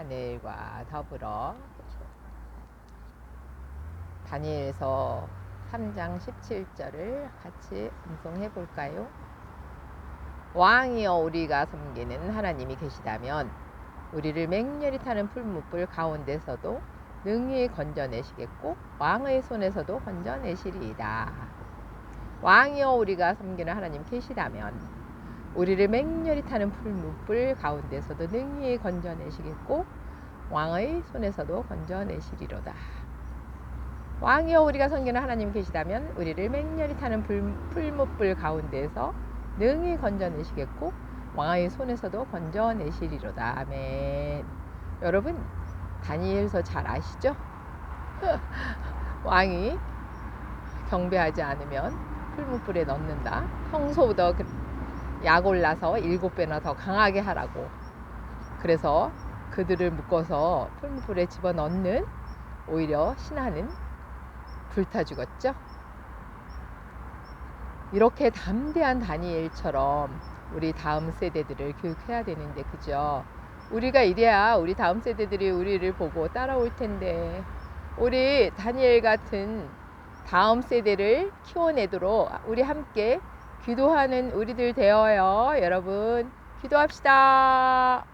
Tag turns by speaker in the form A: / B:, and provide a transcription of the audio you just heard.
A: 하늘과 더불어 다니엘서 3장 17절을 같이 음성해 볼까요? 왕이여 우리가 섬기는 하나님이 계시다면 우리를 맹렬히 타는 풀무불 가운데서도 능히 건져내시겠고 왕의 손에서도 건져내시리이다. 왕이여 우리가 섬기는 하나님 계시다면 우리를 맹렬히 타는 풀무불 가운데서도 능히 건져내시겠고 왕의 손에서도 건져내시리로다. 왕이여 우리가 섬기는 하나님 계시다면 우리를 맹렬히 타는 불, 풀무불 가운데서 능히 건져내시겠고 왕의 손에서도 건져내시리로다. 아멘. 여러분 다니엘서 잘 아시죠? 왕이 경배하지 않으면 풀무불에 넣는다. 평소보다 그- 약 올라서 일곱 배나 더 강하게 하라고. 그래서 그들을 묶어서 풀무불에 집어 넣는 오히려 신하는 불타 죽었죠. 이렇게 담대한 다니엘처럼 우리 다음 세대들을 교육해야 되는데 그죠? 우리가 이래야 우리 다음 세대들이 우리를 보고 따라올 텐데 우리 다니엘 같은 다음 세대를 키워내도록 우리 함께 기도하는 우리들 되어요. 여러분 기도합시다.